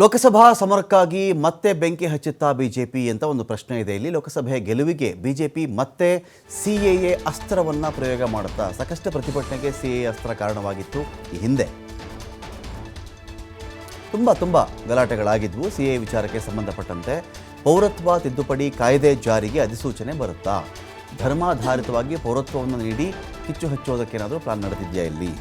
ಲೋಕಸಭಾ ಸಮರಕ್ಕಾಗಿ ಮತ್ತೆ ಬೆಂಕಿ ಹಚ್ಚುತ್ತಾ ಬಿಜೆಪಿ ಅಂತ ಒಂದು ಪ್ರಶ್ನೆ ಇದೆ. ಇಲ್ಲಿ ಲೋಕಸಭೆ ಗೆಲುವಿಗೆ ಬಿಜೆಪಿ ಮತ್ತೆ ಸಿ ಎ ಎ ಅಸ್ತ್ರವನ್ನು ಪ್ರಯೋಗ ಮಾಡುತ್ತಾ? ಸಾಕಷ್ಟು ಪ್ರತಿಭಟನೆಗೆ ಸಿ ಎ ಅಸ್ತ್ರ ಕಾರಣವಾಗಿತ್ತು ಈ ಹಿಂದೆ. ತುಂಬ ತುಂಬ ಗಲಾಟೆಗಳಾಗಿದ್ವು. ಸಿ ಎ ವಿಚಾರಕ್ಕೆ ಸಂಬಂಧಪಟ್ಟಂತೆ ಪೌರತ್ವ ತಿದ್ದುಪಡಿ ಕಾಯ್ದೆ ಜಾರಿಗೆ ಅಧಿಸೂಚನೆ ಬರುತ್ತಾ? ಧರ್ಮಾಧಾರಿತವಾಗಿ ಪೌರತ್ವವನ್ನು ನೀಡಿ ಕಿಚ್ಚು ಹಚ್ಚೋದಕ್ಕೇನಾದರೂ ಪ್ಲಾನ್ ನಡೆದಿದೆಯಾ ಇಲ್ಲಿ?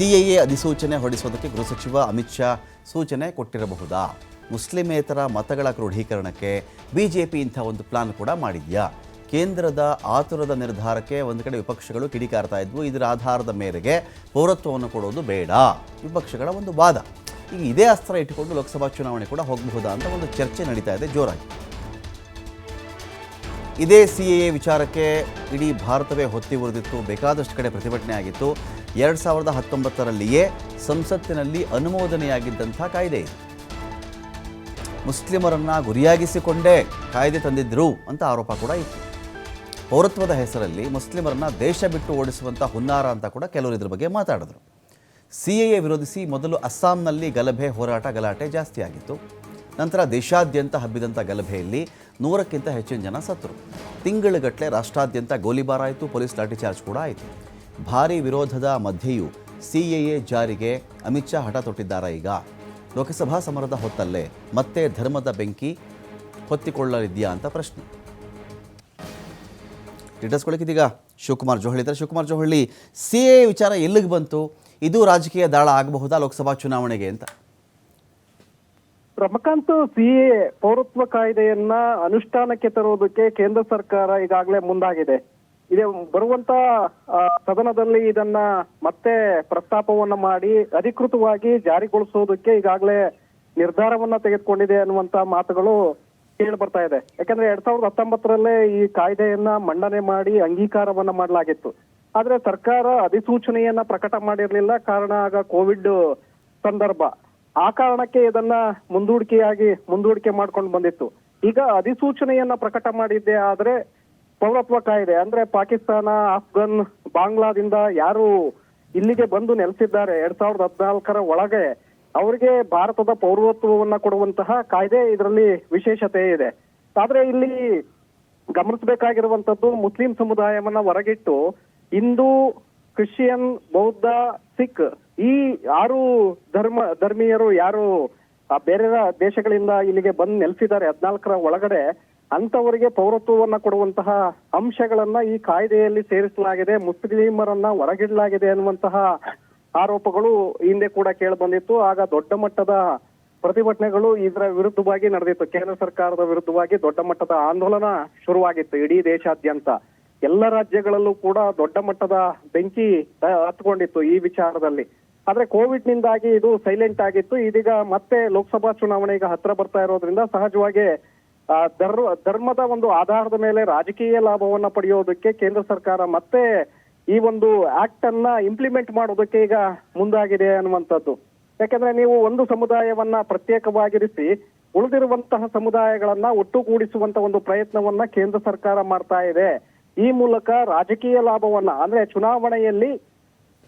ಸಿ ಎ ಅಧಿಸೂಚನೆ ಹೊರಡಿಸೋದಕ್ಕೆ ಗೃಹ ಸಚಿವ ಅಮಿತ್ ಶಾ ಸೂಚನೆ ಕೊಟ್ಟಿರಬಹುದಾ? ಮುಸ್ಲಿಮೇತರ ಮತಗಳ ಕ್ರೋಢೀಕರಣಕ್ಕೆ ಬಿಜೆಪಿ ಇಂಥ ಒಂದು ಪ್ಲಾನ್ ಕೂಡ ಮಾಡಿದ್ಯಾ? ಕೇಂದ್ರದ ಆತುರದ ನಿರ್ಧಾರಕ್ಕೆ ಒಂದು ಕಡೆ ವಿಪಕ್ಷಗಳು ಕಿಡಿಕಾರ್ತಾ ಇದ್ವು. ಇದರ ಆಧಾರದ ಮೇರೆಗೆ ಪೌರತ್ವವನ್ನು ಕೊಡೋದು ಬೇಡ. ವಿಪಕ್ಷಗಳ ಒಂದು ವಾದ. ಈಗ ಇದೇ ಅಸ್ತ್ರ ಇಟ್ಟುಕೊಂಡು ಲೋಕಸಭಾ ಚುನಾವಣೆ ಕೂಡ ಹೋಗಬಹುದಾ ಅಂತ ಒಂದು ಚರ್ಚೆ ನಡೀತಾ ಇದೆ. ಜೋರಾಗಿ. ಇದೇ ಸಿ ಎ ವಿಚಾರಕ್ಕೆ ಇಡೀ ಭಾರತವೇ ಹೊತ್ತಿ ಉರಿದಿತ್ತು. ಬೇಕಾದಷ್ಟು ಕಡೆ ಪ್ರತಿಭಟನೆ ಆಗಿತ್ತು. ಎರಡು ಸಾವಿರದ ಹತ್ತೊಂಬತ್ತರಲ್ಲಿಯೇ ಸಂಸತ್ತಿನಲ್ಲಿ ಅನುಮೋದನೆಯಾಗಿದ್ದಂಥ ಕಾಯ್ದೆ. ಮುಸ್ಲಿಮರನ್ನು ಗುರಿಯಾಗಿಸಿಕೊಂಡೇ ಕಾಯ್ದೆ ತಂದಿದ್ದರು ಅಂತ ಆರೋಪ ಕೂಡ ಇತ್ತು. ಪೌರತ್ವದ ಹೆಸರಲ್ಲಿ ಮುಸ್ಲಿಮರನ್ನು ದೇಶ ಬಿಟ್ಟು ಓಡಿಸುವಂಥ ಹುನ್ನಾರ ಅಂತ ಕೂಡ ಕೆಲವರು ಇದ್ರ ಬಗ್ಗೆ ಮಾತಾಡಿದ್ರು. ಸಿ ಎ ವಿರೋಧಿಸಿ ಮೊದಲು ಅಸ್ಸಾಂನಲ್ಲಿ ಗಲಭೆ, ಹೋರಾಟ, ಗಲಾಟೆ ಜಾಸ್ತಿ ಆಗಿತ್ತು. ನಂತರ ದೇಶಾದ್ಯಂತ ಹಬ್ಬಿದಂಥ ಗಲಭೆಯಲ್ಲಿ ನೂರಕ್ಕಿಂತ ಹೆಚ್ಚಿನ ಜನ ಸತ್ತರು. ತಿಂಗಳುಗಟ್ಟಲೆ ರಾಷ್ಟ್ರಾದ್ಯಂತ ಗೋಲಿಬಾರ್ ಆಯಿತು, ಪೊಲೀಸ್ ಲಾಠಿಚಾರ್ಜ್ ಕೂಡ ಆಯಿತು. ಭಾರೀ ವಿರೋಧದ ಮಧ್ಯೆಯೂ ಸಿಎಎ ಜಾರಿಗೆ ಅಮಿತ್ ಶಾ ಹಠ ತೊಟ್ಟಿದ್ದಾರೆ ಈಗ. ಲೋಕಸಭಾ ಸಮರದ ಹೊತ್ತಲ್ಲೇ ಮತ್ತೆ ಧರ್ಮದ ಬೆಂಕಿ ಹೊತ್ತಿಕೊಳ್ಳಲಿದೆಯಾ ಅಂತ ಪ್ರಶ್ನೆ. ಕೊಡಕ್ಕಿದೀಗ ಶಿವಕುಮಾರ್ ಜೋಹಳಿ ಇದ್ದಾರೆ. ಶಿವಕುಮಾರ್ ಜೋಹಳಿ ಸಿ ವಿಚಾರ ಎಲ್ಲಿಗೆ ಬಂತು? ಇದು ರಾಜಕೀಯ ದಾಳ ಆಗಬಹುದಾ ಲೋಕಸಭಾ ಚುನಾವಣೆಗೆ ಅಂತ? ರಮಕಾಂತ್ ಸಿಎ ಪೌರತ್ವ ಕಾಯ್ದೆಯನ್ನ ಅನುಷ್ಠಾನಕ್ಕೆ ತರುವುದಕ್ಕೆ ಕೇಂದ್ರ ಸರ್ಕಾರ ಈಗಾಗಲೇ ಮುಂದಾಗಿದೆ. ಇದೇ. ಬರುವಂತ ಸದನದಲ್ಲಿ ಇದನ್ನ ಮತ್ತೆ ಪ್ರಸ್ತಾಪವನ್ನ ಮಾಡಿ ಅಧಿಕೃತವಾಗಿ ಜಾರಿಗೊಳಿಸೋದಕ್ಕೆ ಈಗಾಗಲೇ ನಿರ್ಧಾರವನ್ನ ತೆಗೆದುಕೊಂಡಿದೆ ಅನ್ನುವಂತ ಮಾತುಗಳು ಕೇಳಿ ಬರ್ತಾ ಇದೆ. ಯಾಕಂದ್ರೆ ಎರಡ್ ಸಾವಿರದ ಹತ್ತೊಂಬತ್ತರಲ್ಲೇ ಈ ಕಾಯ್ದೆಯನ್ನ ಮಂಡನೆ ಮಾಡಿ ಅಂಗೀಕಾರವನ್ನ ಮಾಡಲಾಗಿತ್ತು. ಆದ್ರೆ ಸರ್ಕಾರ ಅಧಿಸೂಚನೆಯನ್ನ ಪ್ರಕಟ ಮಾಡಿರ್ಲಿಲ್ಲ. ಕಾರಣ ಆಗ ಕೋವಿಡ್ ಸಂದರ್ಭ. ಆ ಕಾರಣಕ್ಕೆ ಇದನ್ನ ಮುಂದೂಡಿಕೆಯಾಗಿ, ಮುಂದೂಡಿಕೆ ಮಾಡ್ಕೊಂಡು ಬಂದಿತ್ತು. ಈಗ ಅಧಿಸೂಚನೆಯನ್ನ ಪ್ರಕಟ ಮಾಡಿದ್ದೆ ಆದ್ರೆ ಪೌರತ್ವ ಕಾಯ್ದೆ, ಅಂದ್ರೆ ಪಾಕಿಸ್ತಾನ, ಆಫ್ಘನ್, ಬಾಂಗ್ಲಾದಿಂದ ಯಾರು ಇಲ್ಲಿಗೆ ಬಂದು ನೆಲೆಸಿದ್ದಾರೆ, ಎರಡ್ ಸಾವಿರದ ಹದಿನಾಲ್ಕರ ಒಳಗೆ ಅವರಿಗೆ ಭಾರತದ ಪೌರತ್ವವನ್ನ ಕೊಡುವಂತಹ ಕಾಯ್ದೆ ಇದರಲ್ಲಿ ವಿಶೇಷತೆ ಇದೆ. ಆದ್ರೆ ಇಲ್ಲಿ ಗಮನಿಸಬೇಕಾಗಿರುವಂತದ್ದು ಮುಸ್ಲಿಂ ಸಮುದಾಯವನ್ನ ಹೊರಗಿಟ್ಟು ಹಿಂದೂ, ಕ್ರಿಶ್ಚಿಯನ್, ಬೌದ್ಧ, ಸಿಖ್ ಈ ಆರು ಧರ್ಮ, ಧರ್ಮೀಯರು ಯಾರು ಬೇರೆ ದೇಶಗಳಿಂದ ಇಲ್ಲಿಗೆ ಬಂದು ನೆಲೆಸಿದ್ದಾರೆ, ಹದಿನಾಲ್ಕರ ಒಳಗಡೆ ಅಂತವರಿಗೆ ಪೌರತ್ವವನ್ನ ಕೊಡುವಂತಹ ಅಂಶಗಳನ್ನ ಈ ಕಾಯ್ದೆಯಲ್ಲಿ ಸೇರಿಸಲಾಗಿದೆ, ಮುಸ್ಲಿಮರನ್ನ ಹೊರಗಿಡಲಾಗಿದೆ ಅನ್ನುವಂತಹ ಆರೋಪಗಳು ಹಿಂದೆ ಕೂಡ ಕೇಳಿ ಬಂದಿತ್ತು. ಆಗ ದೊಡ್ಡ ಮಟ್ಟದ ಪ್ರತಿಭಟನೆಗಳು ಇದರ ವಿರುದ್ಧವಾಗಿ ನಡೆದಿತ್ತು. ಕೇಂದ್ರ ಸರ್ಕಾರದ ವಿರುದ್ಧವಾಗಿ ದೊಡ್ಡ ಮಟ್ಟದ ಆಂದೋಲನ ಶುರುವಾಗಿತ್ತು ಇಡೀ ದೇಶಾದ್ಯಂತ. ಎಲ್ಲ ರಾಜ್ಯಗಳಲ್ಲೂ ಕೂಡ ದೊಡ್ಡ ಮಟ್ಟದ ಬೆಂಕಿ ಹತ್ಕೊಂಡಿತ್ತು ಈ ವಿಚಾರದಲ್ಲಿ. ಆದ್ರೆ ಕೋವಿಡ್ ನಿಂದಾಗಿ ಇದು ಸೈಲೆಂಟ್ ಆಗಿತ್ತು. ಇದೀಗ ಮತ್ತೆ ಲೋಕಸಭಾ ಚುನಾವಣೆ ಈಗ ಹತ್ರ ಬರ್ತಾ ಇರೋದ್ರಿಂದ ಸಹಜವಾಗಿ ಧರ್ಮದ ಒಂದು ಆಧಾರದ ಮೇಲೆ ರಾಜಕೀಯ ಲಾಭವನ್ನ ಪಡೆಯೋದಕ್ಕೆ ಕೇಂದ್ರ ಸರ್ಕಾರ ಮತ್ತೆ ಈ ಒಂದು ಆಕ್ಟ್ ಅನ್ನ ಇಂಪ್ಲಿಮೆಂಟ್ ಮಾಡೋದಕ್ಕೆ ಈಗ ಮುಂದಾಗಿದೆ ಅನ್ನುವಂಥದ್ದು. ಯಾಕಂದ್ರೆ ನೀವು ಒಂದು ಸಮುದಾಯವನ್ನ ಪ್ರತ್ಯೇಕವಾಗಿರಿಸಿ ಉಳಿದಿರುವಂತಹ ಸಮುದಾಯಗಳನ್ನ ಒಟ್ಟುಗೂಡಿಸುವಂತ ಒಂದು ಪ್ರಯತ್ನವನ್ನ ಕೇಂದ್ರ ಸರ್ಕಾರ ಮಾಡ್ತಾ ಇದೆ. ಈ ಮೂಲಕ ರಾಜಕೀಯ ಲಾಭವನ್ನ, ಅಂದ್ರೆ ಚುನಾವಣೆಯಲ್ಲಿ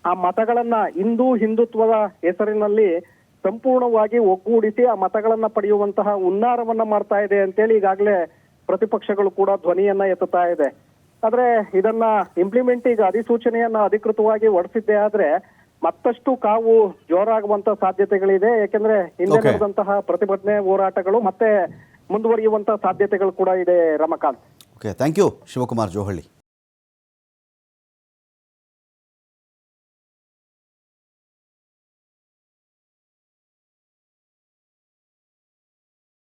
ಆ ಮತಗಳನ್ನ ಹಿಂದೂ ಹಿಂದುತ್ವದ ಹೆಸರಿನಲ್ಲಿ ಸಂಪೂರ್ಣವಾಗಿ ಒಗ್ಗೂಡಿಸಿ ಆ ಮತಗಳನ್ನ ಪಡೆಯುವಂತಹ ಹುನ್ನಾರವನ್ನ ಮಾಡ್ತಾ ಇದೆ ಅಂತೇಳಿ ಈಗಾಗಲೇ ಪ್ರತಿಪಕ್ಷಗಳು ಕೂಡ ಧ್ವನಿಯನ್ನ ಎತ್ತುತ್ತಾ ಇದೆ. ಆದ್ರೆ ಇದನ್ನ ಇಂಪ್ಲಿಮೆಂಟ್ ಈಗ ಅಧಿಸೂಚನೆಯನ್ನ ಅಧಿಕೃತವಾಗಿ ಹೊರಡಿಸಿದ್ದೆ ಆದ್ರೆ ಮತ್ತಷ್ಟು ಕಾವು ಜೋರಾಗುವಂತ ಸಾಧ್ಯತೆಗಳಿದೆ. ಯಾಕೆಂದ್ರೆ ಹಿಂದೆ. ನಡೆದಂತಹ ಪ್ರತಿಭಟನೆ ಹೋರಾಟಗಳು ಮತ್ತೆ ಮುಂದುವರಿಯುವಂತ ಸಾಧ್ಯತೆಗಳು ಕೂಡ ಇದೆ Ramakant. Okay thank you Shivakumar Johalli.